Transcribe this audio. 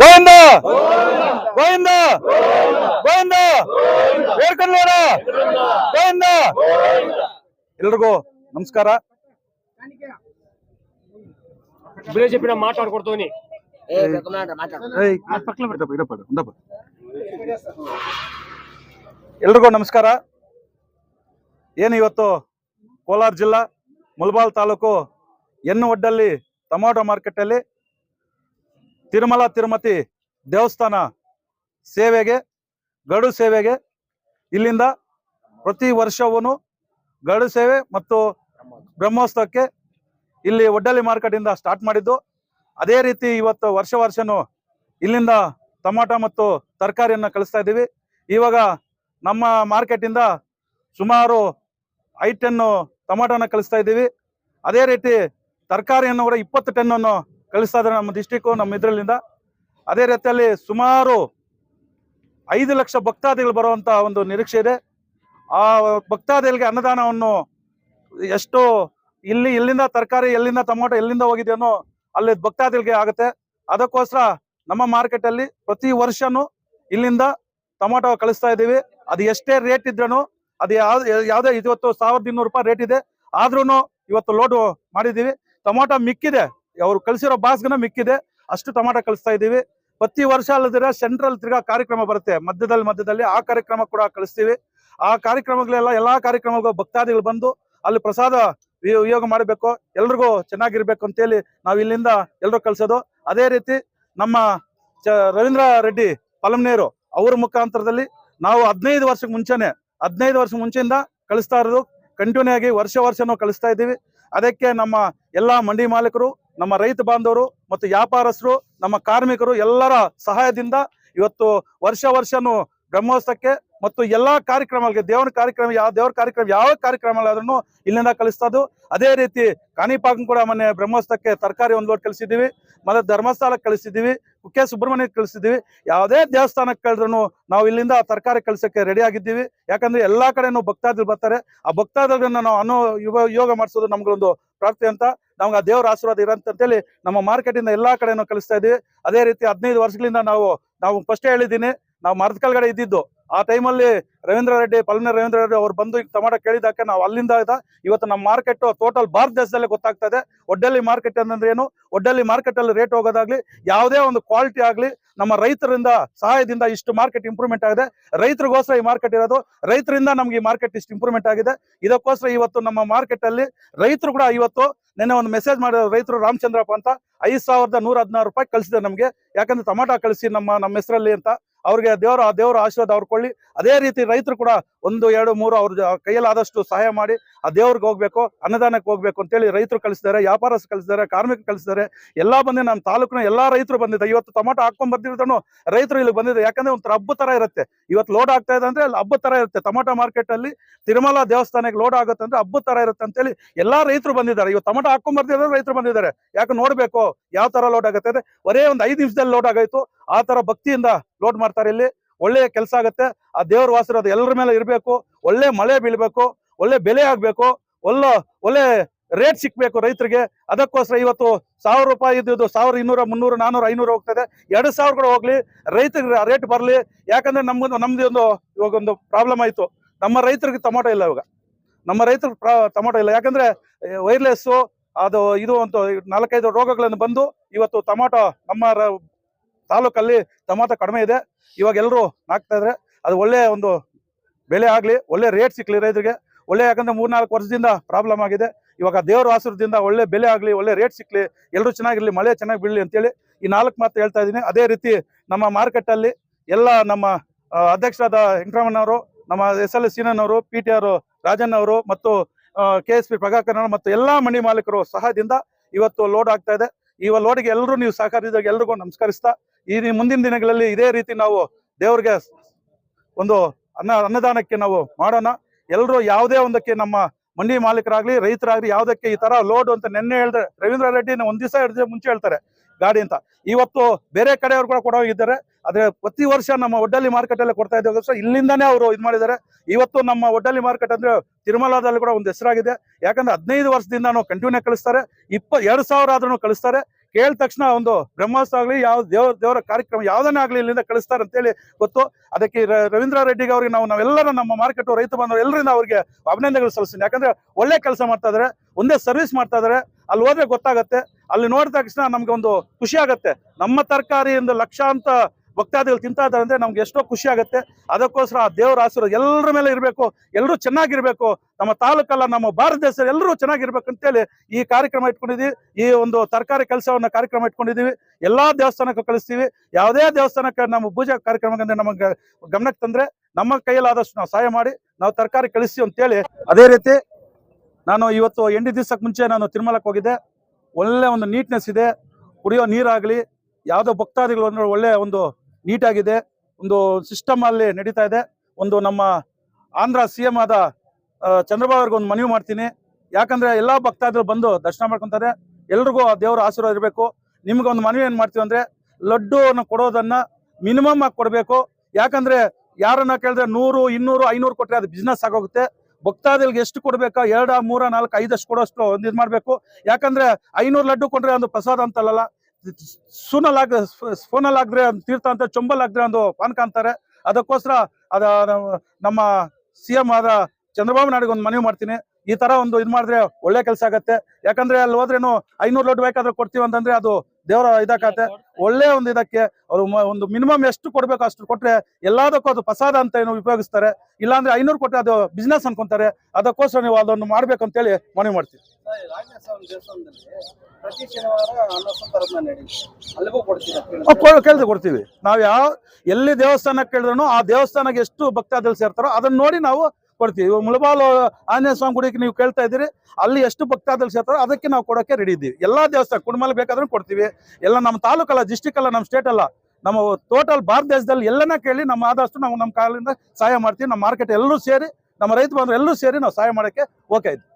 ಗೋವಿಂದ! ಗೋವಿಂದ! ಗೋವಿಂದ! ಗೋವಿಂದ! ಗೋವಿಂದ! ಎಲ್ರಿಗೂ ನಮಸ್ಕಾರ. ಬಿಜೆಪಿ ಮಾತಾಡ್ಕೊಡ್ತೀನಿ. ಎಲ್ರಿಗೂ ನಮಸ್ಕಾರ. ಏನು ಇವತ್ತು? ಕೋಲಾರ ಜಿಲ್ಲಾ ಮುಲ್ಬಾಲ್ ತಾಲೂಕು ಎನ್ನು ಒಡ್ಡಲ್ಲಿ ಟೊಮಾಟೊ ಮಾರ್ಕೆಟಲ್ಲಿ ತಿರುಮಲ, ತಿರುಮತಿ ದೇವಸ್ಥಾನ ಸೇವೆಗೆ, ಗಡು ಸೇವೆಗೆ ಇಲ್ಲಿಂದ ಪ್ರತಿ ವರ್ಷವೂ ಗಡು ಸೇವೆ ಮತ್ತು ಬ್ರಹ್ಮೋತ್ಸವಕ್ಕೆ ಇಲ್ಲಿ ಒಡ್ಡಲಿ ಮಾರ್ಕೆಟಿಂದ ಸ್ಟಾರ್ಟ್ ಮಾಡಿದ್ದು. ಅದೇ ರೀತಿ ಇವತ್ತು ವರ್ಷ ವರ್ಷನೂ ಇಲ್ಲಿಂದ ಟೊಮಾಟೊ ಮತ್ತು ತರಕಾರಿಯನ್ನು ಕಳಿಸ್ತಾ ಇದ್ದೀವಿ. ಇವಾಗ ನಮ್ಮ ಮಾರ್ಕೆಟಿಂದ ಸುಮಾರು ಐದು ಟೆನ್ನು ಟೊಮಾಟೋನ ಕಳಿಸ್ತಾ ಇದ್ದೀವಿ. ಅದೇ ರೀತಿ ತರಕಾರಿಯನ್ನು ಕೂಡ ಇಪ್ಪತ್ತು ಟನ್ನನ್ನು ಕಳಿಸ್ತಾ ನಮ್ಮ ಡಿಸ್ಟಿಕ್ಕು ನಮ್ಮ ಇದರಲ್ಲಿಂದ. ಅದೇ ರೀತಿಯಲ್ಲಿ ಸುಮಾರು ಐದು ಲಕ್ಷ ಭಕ್ತಾದಿಗಳು ಬರುವಂತ ಒಂದು ನಿರೀಕ್ಷೆ ಇದೆ. ಆ ಭಕ್ತಾದಿಗಳಿಗೆ ಅನ್ನದಾನವನ್ನು ಎಷ್ಟು ಇಲ್ಲಿ, ಇಲ್ಲಿಂದ ತರಕಾರಿ, ಎಲ್ಲಿಂದ ಟೊಮೊಟೊ, ಎಲ್ಲಿಂದ ಹೋಗಿದೆಯೋ ಅಲ್ಲಿ ಭಕ್ತಾದಿಗಳಿಗೆ ಆಗುತ್ತೆ. ಅದಕ್ಕೋಸ್ಕರ ನಮ್ಮ ಮಾರ್ಕೆಟ್ ಅಲ್ಲಿ ಪ್ರತಿ ವರ್ಷನೂ ಇಲ್ಲಿಂದ ಟೊಮೊಟೊ ಕಳಿಸ್ತಾ ಇದ್ದೀವಿ. ಅದು ಎಷ್ಟೇ ರೇಟ್ ಇದ್ರೂ ಅದು ಯಾವ್ದು, ಯಾವುದೇ ಇವತ್ತು ಸಾವಿರದ ಇನ್ನೂರು ರೂಪಾಯಿ ರೇಟ್ ಇದೆ. ಆದ್ರೂ ಇವತ್ತು ಲೋಡ್ ಮಾಡಿದೀವಿ ಟೊಮೊಟೊ ಮಿಕ್ಕಿದೆ. ಅವ್ರು ಕಳಿಸಿರೋ ಬಾಸ್ಗನ ಮಿಕ್ಕಿದೆ. ಅಷ್ಟು ಟೊಮಾಟೊ ಕಳಿಸ್ತಾ ಇದ್ದೀವಿ. ಪ್ರತಿ ವರ್ಷ ಅಲ್ಲದಿರ ಸೆಂಟ್ರಲ್ ತಿರ್ಗಾ ಕಾರ್ಯಕ್ರಮ ಬರುತ್ತೆ. ಮಧ್ಯದಲ್ಲಿ ಮಧ್ಯದಲ್ಲಿ ಆ ಕಾರ್ಯಕ್ರಮ ಕೂಡ ಕಳಿಸ್ತೀವಿ. ಆ ಕಾರ್ಯಕ್ರಮಗಳೆಲ್ಲ ಎಲ್ಲಾ ಕಾರ್ಯಕ್ರಮಗಳು ಭಕ್ತಾದಿಗಳು ಬಂದು ಅಲ್ಲಿ ಪ್ರಸಾದ ವಿಯೋಗ ಮಾಡಬೇಕು. ಎಲ್ರಿಗೂ ಚೆನ್ನಾಗಿರ್ಬೇಕು ಅಂತೇಳಿ ನಾವು ಇಲ್ಲಿಂದ ಎಲ್ರು ಕಳಿಸೋದು. ಅದೇ ರೀತಿ ನಮ್ಮ ರವೀಂದ್ರ ರೆಡ್ಡಿ ಪಲಮ್ನೇರು ಅವ್ರ ಮುಖಾಂತರದಲ್ಲಿ ನಾವು ಹದಿನೈದು ವರ್ಷಕ್ಕೆ ಮುಂಚೆನೆ, ಹದಿನೈದು ವರ್ಷ ಮುಂಚೆಯಿಂದ ಕಳಿಸ್ತಾ ಇರೋದು. ಕಂಟಿನ್ಯೂ ಆಗಿ ವರ್ಷ ವರ್ಷನೂ ಕಳಿಸ್ತಾ ಇದ್ದೀವಿ. ಅದಕ್ಕೆ ನಮ್ಮ ಎಲ್ಲ ಮಂಡಿ ಮಾಲೀಕರು, ನಮ್ಮ ರೈತ ಬಾಂಧವರು ಮತ್ತು ವ್ಯಾಪಾರಸ್ಥರು, ನಮ್ಮ ಕಾರ್ಮಿಕರು ಎಲ್ಲರ ಸಹಾಯದಿಂದ ಇವತ್ತು ವರ್ಷ ವರ್ಷನೂ ಬ್ರಹ್ಮೋತ್ಸವಕ್ಕೆ ಮತ್ತು ಎಲ್ಲಾ ಕಾರ್ಯಕ್ರಮಗಳಿಗೆ ದೇವರ ಕಾರ್ಯಕ್ರಮ ಯಾವ, ದೇವರ ಕಾರ್ಯಕ್ರಮ ಯಾವ ಕಾರ್ಯಕ್ರಮ ಇಲ್ಲಿಂದ ಕಲಿಸ್ತದ್ದು ಅದೇ ರೀತಿ ಕಾಣಿಪಾಕಂ ಕೂಡ ಮೊನ್ನೆ ಬ್ರಹ್ಮೋತ್ಸವಕ್ಕೆ ತರಕಾರಿ ಒಂದು ಲೋಟ್ ಕಳಿಸಿದ್ದೀವಿ ಮತ್ತೆ ಧರ್ಮಸ್ಥಳಕ್ಕೆ ಕಳಿಸಿದ್ದೀವಿ ಕುಕ್ಕೆ ಸುಬ್ರಹ್ಮಣ್ಯಕ್ಕೆ ಕಳಿಸಿದ್ದೀವಿ ಯಾವುದೇ ದೇವಸ್ಥಾನಕ್ಕೆ ಕಳೆದ್ರು ನಾವು ಇಲ್ಲಿಂದ ತರಕಾರಿ ಕಳಿಸೋಕ್ಕೆ ರೆಡಿ ಆಗಿದ್ದೀವಿ. ಯಾಕಂದ್ರೆ ಎಲ್ಲಾ ಕಡೆನೂ ಭಕ್ತಾದಿಗಳು ಬರ್ತಾರೆ. ಆ ಭಕ್ತಾದಿಗಳನ್ನ ನಾವು ಅನ್ನೋ ಯುವ ಯೋಗ ಮಾಡಿಸೋದು ನಮ್ಗೊಂದು ಪ್ರಾರ್ಥನೆ ಅಂತ. ನಮ್ಗೆ ಆ ದೇವರ ಆಶೀರ್ವಾದ ಇರಂತ ಅಂತೇಳಿ ನಮ್ಮ ಮಾರ್ಕೆಟ್ ಇಂದ ಎಲ್ಲಾ ಕಡೆನೂ ಕಳಿಸ್ತಾ ಇದೀವಿ ಅದೇ ರೀತಿ ಹದಿನೈದು ವರ್ಷಗಳಿಂದ ನಾವು ನಾವು ಫಸ್ಟ್ ಹೇಳಿದ್ದೀನಿ, ನಾವು ಮರದ ಕೆಳಗಡೆ ಇದ್ದಿದ್ದು. ಆ ಟೈಮಲ್ಲಿ ರವೀಂದ್ರ ರೆಡ್ಡಿ ಪಲ್ನ ರವೀಂದ್ರ ರೆಡ್ಡಿ ಅವ್ರು ಬಂದು ಈಗ ಟೊಮಾಟೊ ನಾವು ಅಲ್ಲಿಂದ ಇದ್ದ ಇವತ್ತು ನಮ್ಮ ಮಾರ್ಕೆಟ್ ಟೋಟಲ್ ಭಾರತ ದೇಶದಲ್ಲೇ ಗೊತ್ತಾಗ್ತಾ ಇದೆ. ಒಡ್ಡಲ್ಲಿ ಮಾರ್ಕೆಟ್ ಅಂದ್ರೆ ಏನು ಒಡ್ಡಲ್ಲಿ ಮಾರ್ಕೆಟ್ ಅಲ್ಲಿ ರೇಟ್ ಹೋಗೋದಾಗ್ಲಿ, ಯಾವುದೇ ಒಂದು ಕ್ವಾಲಿಟಿ ಆಗಲಿ, ನಮ್ಮ ರೈತರಿಂದ ಸಹಾಯದಿಂದ ಇಷ್ಟು ಮಾರ್ಕೆಟ್ ಇಂಪ್ರೂವ್ಮೆಂಟ್ ಆಗಿದೆ. ರೈತರಿಗೋಸ್ಕರ ಈ ಮಾರ್ಕೆಟ್ ಇರೋದು. ರೈತರಿಂದ ನಮ್ಗೆ ಈ ಮಾರ್ಕೆಟ್ ಇಷ್ಟು ಇಂಪ್ರೂವ್ಮೆಂಟ್ ಆಗಿದೆ. ಇದಕ್ಕೋಸ್ಕರ ಇವತ್ತು ನಮ್ಮ ಮಾರ್ಕೆಟ್ ಅಲ್ಲಿ ರೈತರು ಕೂಡ ಇವತ್ತು ನಿನ್ನೆ ಒಂದು ಮೆಸೇಜ್ ಮಾಡಿದ್ರು ರೈತರು ರಾಮಚಂದ್ರಪ್ಪ ಅಂತ. ಐದ್ ಸಾವಿರದ ನೂರ ಹದಿನಾರು ರೂಪಾಯಿ ಕಳಿಸಿದೆ ನಮಗೆ. ಯಾಕಂದ್ರೆ ಟೊಮಾಟೊ ಕಳಿಸಿ ನಮ್ಮ ನಮ್ಮ ಹೆಸರಲ್ಲಿ ಅಂತ. ಅವ್ರಿಗೆ ದೇವರು, ಆ ದೇವರ ಆಶೀರ್ವಾದ ಅವ್ರು ಕೊಳ್ಳಿ. ಅದೇ ರೀತಿ ರೈತರು ಕೂಡ ಒಂದು, ಎರಡು, ಮೂರು ಅವ್ರ ಕೈಯಲ್ಲಾದಷ್ಟು ಸಹಾಯ ಮಾಡಿ ಆ ದೇವ್ರಿಗೆ ಹೋಗ್ಬೇಕು, ಅನ್ನದಾನಕ್ಕೆ ಹೋಗ್ಬೇಕು ಅಂತೇಳಿ ರೈತರು ಕಳಿಸಿದ್ದಾರೆ, ವ್ಯಾಪಾರಸ್ಥರು ಕಳಿಸಿದ್ದಾರೆ ಕಾರ್ಮಿಕ ಕಳಿಸಿದ್ದಾರೆ. ಎಲ್ಲ ಬಂದು ನಮ್ಮ ತಾಲೂಕಿನ ಎಲ್ಲಾ ರೈತರು ಬಂದಿದ್ದಾರೆ. ಇವತ್ತು ಟೊಮಾಟೊ ಹಾಕೊಂಡ್ ಬಂದಿರೋದನ್ನು ರೈತರು ಇಲ್ಲಿ ಬಂದಿದ್ದಾರೆ. ಯಾಕಂದ್ರೆ ಒಂಥರ ಹಬ್ಬ ತರ ಇರುತ್ತೆ. ಇವತ್ತು ಲೋಡ್ ಆಗ್ತಾ ಇದೆ ಅಂದ್ರೆ ಅಲ್ಲಿ ಹಬ್ಬ ತರ ಇರುತ್ತೆ. ಟೊಮಾಟೊ ಮಾರ್ಕೆಟ್ ಅಲ್ಲಿ ತಿರುಮಲ ದೇವಸ್ಥಾನಕ್ಕೆ ಲೋಡ್ ಆಗುತ್ತೆ ಅಂದ್ರೆ ಹಬ್ಬ ತರ ಇರುತ್ತೆ ಅಂತೇಳಿ ಎಲ್ಲಾ ರೈತರು ಬಂದಿದ್ದಾರೆ. ಇವತ್ತು ಟೊಮಾಟೊ ಹಾಕೊಂಡ್ ಬರ್ತಿದ್ದಾರೆ ರೈತರು ಬಂದಿದ್ದಾರೆ. ಯಾಕೆ ನೋಡ್ಬೇಕು? ಯಾವ ತರ ಲೋಡ್ ಆಗುತ್ತೆ ಅಂದ್ರೆ, ಒಂದು ಐದು ನಿಮಿಷದಲ್ಲಿ ಲೋಡ್ ಆಗಾಯ್ತು. ಆ ತರ ಭಕ್ತಿಯಿಂದ ಲೋಡ್ ಮಾಡ್ತಾರೆ ಇಲ್ಲಿ. ಒಳ್ಳೆಯ ಕೆಲಸ ಆಗುತ್ತೆ. ಆ ದೇವ್ರ ಅದು ಎಲ್ಲರ ಮೇಲೆ ಇರಬೇಕು. ಒಳ್ಳೆ ಮಳೆ ಬೀಳ್ಬೇಕು. ಒಳ್ಳೆ ಬೆಲೆ ಆಗ್ಬೇಕು. ಒಳ್ಳೆ ಒಳ್ಳೆ ರೇಟ್ ಸಿಕ್ಬೇಕು ರೈತರಿಗೆ. ಅದಕ್ಕೋಸ್ಕರ ಇವತ್ತು ಸಾವಿರ ರೂಪಾಯಿ ಇದ್ದು ಸಾವಿರ ಇನ್ನೂರ, ಮುನ್ನೂರು, ನಾನೂರು, ಐನೂರು ಹೋಗ್ತದೆ. ಎರಡು ಸಾವಿರ ಕೂಡ ಹೋಗ್ಲಿ. ರೈತರಿಗೆ ರೇಟ್ ಬರಲಿ. ಯಾಕಂದ್ರೆ ನಮ್ಗೊಂದು ನಮ್ದು ಒಂದು, ಇವಾಗ ಒಂದು ಪ್ರಾಬ್ಲಮ್ ಆಯ್ತು. ನಮ್ಮ ರೈತರಿಗೆ ಟೊಮಾಟೊ ಇಲ್ಲ ಇವಾಗ. ನಮ್ಮ ರೈತರಿಗೆ ಟೊಮಾಟೊ ಇಲ್ಲ. ಯಾಕಂದ್ರೆ ವೈರ್ಲೆಸ್ಸು ಅದು, ಇದು ಅಂತ ನಾಲ್ಕೈದು ರೋಗಗಳನ್ನು ಬಂದು ಇವತ್ತು ಟೊಮಾಟೊ ನಮ್ಮ ತಾಲೂಕಲ್ಲಿ ಟೊಮಾಟೊ ಕಡಿಮೆ ಇದೆ. ಇವಾಗ ಎಲ್ಲರೂ ಹಾಕ್ತಾ ಇದ್ರೆ ಅದು ಒಳ್ಳೆ ಒಂದು ಬೆಲೆ ಆಗ್ಲಿ, ಒಳ್ಳೆ ರೇಟ್ ಸಿಕ್ಲಿ ರೈತರಿಗೆ. ಒಳ್ಳೆ ಯಾಕಂದ್ರೆ ಮೂರ್ನಾಲ್ಕು ವರ್ಷದಿಂದ ಪ್ರಾಬ್ಲಮ್ ಆಗಿದೆ. ಇವಾಗ ದೇವರ ಆಸುರದಿಂದ ಒಳ್ಳೆ ಬೆಲೆ ಆಗ್ಲಿ, ಒಳ್ಳೆ ರೇಟ್ ಸಿಕ್ಲಿ ಎಲ್ಲರೂ ಚೆನ್ನಾಗಿರಲಿ, ಮಳೆ ಚೆನ್ನಾಗಿ ಬೀಳಲಿ ಅಂತೇಳಿ ಈ ನಾಲ್ಕು ಮಾತು ಹೇಳ್ತಾ ಇದ್ದೀನಿ. ಅದೇ ರೀತಿ ನಮ್ಮ ಮಾರ್ಕೆಟ್ ಅಲ್ಲಿ ಎಲ್ಲ ನಮ್ಮ ಅಧ್ಯಕ್ಷರಾದ ವೆಂಕಟರಮಣ್ಣವರು ನಮ್ಮ ಎಸ್ ಎಲ್ ಸೀನನವರು ಪಿ ಟಿ ಆರ್ ರಾಜನ್ ಅವರು ಮತ್ತು ಕೆ ಎಸ್ ಪಿ ಪ್ರಭಾಕರ್ ಅವರು ಮತ್ತು ಎಲ್ಲಾ ಮಂಡಿ ಮಾಲೀಕರು ಸಹಾಯದಿಂದ ಇವತ್ತು ಲೋಡ್ ಆಗ್ತಾ ಇದೆ. ಈ ಒಲ್ವಾಡಿಗೆ ಎಲ್ಲರೂ ನೀವು ಸಹಕರಿಸಿದಾಗ ಎಲ್ರಿಗೂ ನಮಸ್ಕರಿಸ್ತಾ, ಈ ಮುಂದಿನ ದಿನಗಳಲ್ಲಿ ಇದೇ ರೀತಿ ನಾವು ದೇವ್ರಿಗೆ ಒಂದು ಅನ್ನ, ಅನ್ನದಾನಕ್ಕೆ ನಾವು ಮಾಡೋಣ. ಎಲ್ಲರೂ ಯಾವುದೇ ಒಂದಕ್ಕೆ ನಮ್ಮ ಮಂಡಿ ಮಾಲೀಕರಾಗ್ಲಿ, ರೈತರಾಗ್ಲಿ, ಯಾವುದಕ್ಕೆ ಈ ತರ ಲೋಡ್ ಅಂತ ನೆನ್ನೆ ಹೇಳಿದ್ರೆ ರವೀಂದ್ರ ರೆಡ್ಡಿ ಒಂದು ದಿವಸ ಹಿಡಿದ್ರೆ ಮುಂಚೆ ಹೇಳ್ತಾರೆ ಗಾಡಿ ಅಂತ. ಇವತ್ತು ಬೇರೆ ಕಡೆಯವರು ಕೂಡ ಕೊಡೋಗಿದ್ದಾರೆ. ಆದ್ರೆ ಪ್ರತಿ ವರ್ಷ ನಮ್ಮ ಒಡ್ಡಲ್ಲಿ ಮಾರ್ಕೆಟ್ ಅಲ್ಲಿ ಕೊಡ್ತಾ ಇದ್ದೇವೆ ಸೊ ಇಲ್ಲಿಂದಾನೇ ಅವರು ಇದು ಮಾಡಿದ್ದಾರೆ. ಇವತ್ತು ನಮ್ಮ ಒಡ್ಡಲ್ಲಿ ಮಾರ್ಕೆಟ್ ಅಂದ್ರೆ ತಿರುಮಲಾದಲ್ಲಿ ಕೂಡ ಒಂದು ಹೆಸರಾಗಿದೆ. ಯಾಕಂದ್ರೆ ಹದಿನೈದು ವರ್ಷದಿಂದ ನಾವು ಕಂಟಿನ್ಯೂ ಕಳಿಸ್ತಾರೆ. ಇಪ್ಪ, ಎರಡು ಸಾವಿರ ಆದ್ರೂ ಕಳಿಸ್ತಾರೆ. ಕೇಳಿದ ತಕ್ಷಣ ಒಂದು ಬ್ರಹ್ಮೋತ್ಸವ ಆಗಲಿ ಯಾವ ದೇವ್ರ, ದೇವರ ಕಾರ್ಯಕ್ರಮ ಯಾವುದನ್ನೇ ಆಗಲಿ ಇಲ್ಲಿಂದ ಕಳಿಸ್ತಾರೆ ಅಂತೇಳಿ ಗೊತ್ತು. ಅದಕ್ಕೆ ರವೀಂದ್ರ ರೆಡ್ಡಿಗೆ ಅವ್ರಿಗೆ ನಾವು, ನಾವೆಲ್ಲರೂ ನಮ್ಮ ಮಾರ್ಕೆಟ್ ರೈತ ಬಂದವರು ಎಲ್ಲರಿಂದ ಅವರಿಗೆ ಅಭಿನಂದನೆಗಳು ಸಲ್ಲಿಸ್ತೀನಿ. ಯಾಕಂದ್ರೆ ಒಳ್ಳೆ ಕೆಲಸ ಮಾಡ್ತಾ ಇದ್ದಾರೆ, ಒಂದೇ ಸರ್ವಿಸ್ ಮಾಡ್ತಾ ಇದ್ದಾರೆ. ಅಲ್ಲಿ ಹೋದ್ರೆ ಗೊತ್ತಾಗತ್ತೆ. ಅಲ್ಲಿ ನೋಡಿದ ತಕ್ಷಣ ನಮ್ಗೆ ಒಂದು ಖುಷಿ ಆಗುತ್ತೆ. ನಮ್ಮ ತರಕಾರಿಯಿಂದ ಲಕ್ಷಾಂತ ಭಕ್ತಾದಿಗಳು ತಿಂತಾ ಇದ್ದಾರೆ ಅಂದ್ರೆ ನಮ್ಗೆ ಎಷ್ಟೋ ಖುಷಿ ಆಗುತ್ತೆ. ಅದಕ್ಕೋಸ್ಕರ ಆ ದೇವರ ಆಶೀರ್ವಾದ ಎಲ್ಲರ ಮೇಲೆ ಇರಬೇಕು, ಎಲ್ಲರೂ ಚೆನ್ನಾಗಿರಬೇಕು. ನಮ್ಮ ತಾಲೂಕಲ್ಲ, ನಮ್ಮ ಭಾರತ ದೇಶ ಎಲ್ಲರೂ ಚೆನ್ನಾಗಿರ್ಬೇಕು ಅಂತೇಳಿ ಈ ಕಾರ್ಯಕ್ರಮ ಇಟ್ಕೊಂಡಿದ್ದೀವಿ ಈ ಒಂದು ತರಕಾರಿ ಕೆಲಸವನ್ನು ಕಾರ್ಯಕ್ರಮ ಇಟ್ಕೊಂಡಿದ್ದೀವಿ ಎಲ್ಲ ದೇವಸ್ಥಾನಕ್ಕೂ ಕಳಿಸ್ತೀವಿ. ಯಾವುದೇ ದೇವಸ್ಥಾನಕ್ಕೆ ನಮ್ಮ ಪೂಜಾ ಕಾರ್ಯಕ್ರಮಕ್ಕೆ ನಮಗೆ ಗಮನಕ್ಕೆ ತಂದರೆ ನಮ್ಮ ಕೈಯಲ್ಲಾದಷ್ಟು ನಾವು ಸಹಾಯ ಮಾಡಿ, ನಾವು ತರಕಾರಿ ಕಳಿಸ್ತೀವಿ ಅಂತೇಳಿ. ಅದೇ ರೀತಿ ನಾನು ಇವತ್ತು ಎಂಟು ದಿವಸಕ್ಕೆ ಮುಂಚೆ ನಾನು ತಿರುಮಲಕ್ಕೆ ಹೋಗಿದ್ದೆ. ಒಳ್ಳೆ ಒಂದು ನೀಟ್ನೆಸ್ ಇದೆ. ಕುಡಿಯೋ ನೀರಾಗಲಿ, ಯಾವುದೋ ಭಕ್ತಾದಿಗಳು ಒಳ್ಳೆಯ ಒಳ್ಳೆ ಒಂದು ನೀಟಾಗಿದೆ. ಒಂದು ಸಿಸ್ಟಮ್ ಅಲ್ಲಿ ನಡೀತಾ ಇದೆ. ಒಂದು ನಮ್ಮ ಆಂಧ್ರ ಸಿ ಎಂ ಆದ ಚಂದ್ರಬಾಬು ಅವ್ರಿಗೆ ಒಂದು ಮನವಿ ಮಾಡ್ತೀನಿ. ಯಾಕಂದ್ರೆ ಎಲ್ಲಾ ಭಕ್ತಾದಿಗಳು ಬಂದು ದರ್ಶನ ಮಾಡ್ಕೊಂತಾರೆ. ಎಲ್ರಿಗೂ ಆ ದೇವರ ಆಶೀರ್ವಾದ ಇರಬೇಕು. ನಿಮ್ಗೆ ಒಂದು ಮನವಿ ಏನು ಮಾಡ್ತೀವಿ ಅಂದ್ರೆ, ಲಡ್ಡುವನ್ನು ಕೊಡೋದನ್ನ ಮಿನಿಮಮ್ ಆಗಿ ಕೊಡಬೇಕು. ಯಾಕಂದ್ರೆ ಯಾರನ್ನ ಕೇಳಿದ್ರೆ ನೂರು, ಇನ್ನೂರು, ಐನೂರು ಕೊಟ್ರೆ ಅದು ಬಿಸ್ನೆಸ್ ಆಗೋಗುತ್ತೆ. ಭಕ್ತಾದಿಗಳಿಗೆ ಎಷ್ಟು ಕೊಡ್ಬೇಕಾ? ಎರಡ, ಮೂರ, ನಾಲ್ಕು, ಐದಷ್ಟು ಕೊಡೋಷ್ಟು ಒಂದು ಇದು ಮಾಡಬೇಕು. ಯಾಕಂದ್ರೆ ಐನೂರು ಲಡ್ಡು ಕೊಟ್ರೆ ಒಂದು ಪ್ರಸಾದ ಅಂತಲ್ಲ ಸೂನಲ್ಲಿ ಆಗ ತೀರ್ಥ ಅಂತ ಚೊಂಬಲ್ ಆಗದ್ರೆ ಒಂದು ಪಾನಕ ಅಂತಾರೆ ಅದಕ್ಕೋಸ್ಕರ ಅದ ನಮ್ಮ- ಸಿ ಎಂ ಆದ ಚಂದ್ರಬಾಬು ನಾಯ್ಡಿಗೆ ಒಂದು ಮನವಿ ಮಾಡ್ತೀನಿ. ಈ ತರ ಒಂದು ಇದು ಮಾಡಿದ್ರೆ ಒಳ್ಳೆ ಕೆಲಸ ಆಗತ್ತೆ. ಯಾಕಂದ್ರೆ ಅಲ್ಲಿ ಹೋದ್ರೇನು ಐನೂರು ಲೋಡ್ ಬೇಕಾದ್ರೆ ಕೊಡ್ತೀವಿ ಅಂತಂದ್ರೆ ಅದು ದೇವರ ಇದಕ್ಕತ್ತೆ ಒಳ್ಳೆ ಒಂದು ಇದಕ್ಕೆ ಅವರು ಒಂದು ಮಿನಿಮಮ್ ಎಷ್ಟು ಕೊಡ್ಬೇಕು ಅಷ್ಟು ಕೊಟ್ರೆ ಎಲ್ಲದಕ್ಕೂ ಅದು ಪ್ರಸಾದ ಅಂತ ಏನು ಉಪಯೋಗಿಸ್ತಾರೆ. ಇಲ್ಲಾಂದ್ರೆ ಐನೂರು ಕೊಟ್ಟರೆ ಅದು ಬಿಸ್ನೆಸ್ ಅನ್ಕೊಂತಾರೆ. ಅದಕ್ಕೋಸ್ಕರ ನೀವು ಅದನ್ನು ಮಾಡ್ಬೇಕು ಅಂತೇಳಿ ಮನವಿ ಮಾಡ್ತೀವಿ ಕೇಳಿದ್ರೆ ಕೊಡ್ತೀವಿ. ನಾವು ಯಾವ, ಎಲ್ಲಿ ದೇವಸ್ಥಾನಕ್ಕೆ ಕೇಳಿದ್ರು ಆ ದೇವಸ್ಥಾನಕ್ಕೆ ಎಷ್ಟು ಭಕ್ತಾದಿಗಳು ಸೇರ್ತಾರೋ ಅದನ್ನ ನೋಡಿ ನಾವು ಕೊಡ್ತೀವಿ. ಇವಾಗ ಮುಳಬಾಲು, ಆಂಜನೇಯ ಸ್ವಾಮಿ ಗುಡಿಗೆ ನೀವು ಕೇಳ್ತಾ ಇದ್ದೀರಿ, ಅಲ್ಲಿ ಎಷ್ಟು ಭಕ್ತಾದಲ್ಲಿ ಸೇರ್ತಾರೋ ಅದಕ್ಕೆ ನಾವು ಕೊಡೋಕೆ ರೆಡಿ ಇದ್ದೀವಿ. ಎಲ್ಲ ದೇವಸ್ಥಾನ ಕುಟುಂಬ ಬೇಕಾದ್ರೂ ಕೊಡ್ತೀವಿ. ಎಲ್ಲ ನಮ್ಮ ತಾಲೂಕಲ್ಲ ಡಿಸ್ಟಿಕ್ ಅಲ್ಲ, ನಮ್ಮ ಸ್ಟೇಟ್ ಅಲ್ಲ, ನಮ್ಮ ಟೋಟಲ್ ಭಾರತ ದೇಶದಲ್ಲಿ ಎಲ್ಲನ ಕೇಳಿ ನಮ್ಮ ಆದಷ್ಟು ನಾವು ನಮ್ಮ ಕಾಲಿಂದ ಸಹಾಯ ಮಾಡ್ತೀವಿ. ನಮ್ಮ ಮಾರ್ಕೆಟ್ ಎಲ್ಲರೂ ಸೇರಿ, ನಮ್ಮ ರೈತ ಬಂದ್ರೆ ಎಲ್ಲರೂ ಸೇರಿ ನಾವು ಸಹಾಯ ಮಾಡೋಕ್ಕೆ ಓಕೆ ಇದ್ದೀವಿ